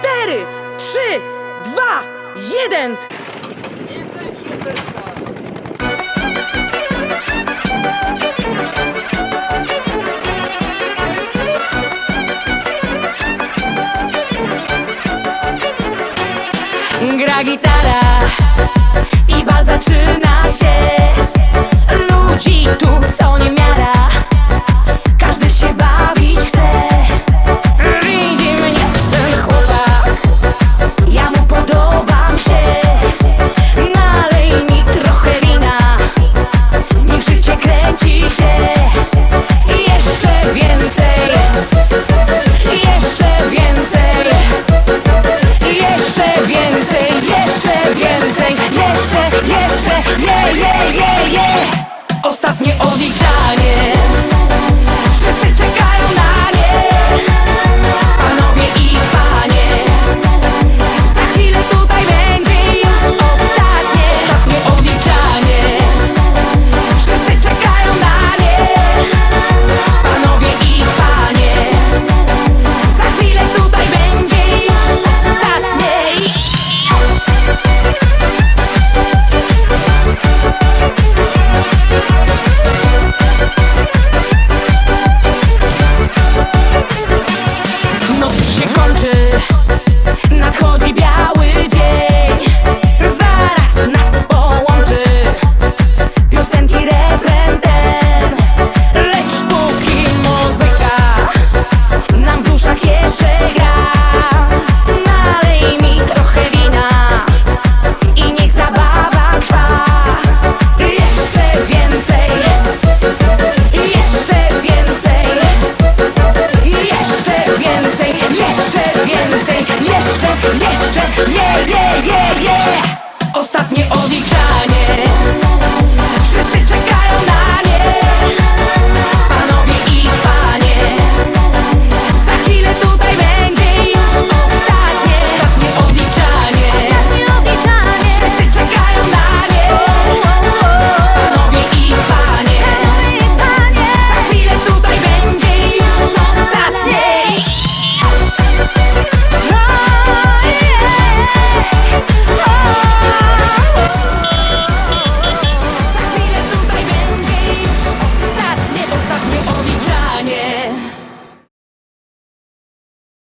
cztery, trzy, dwa, jeden. Gra gitara i bal zaczyna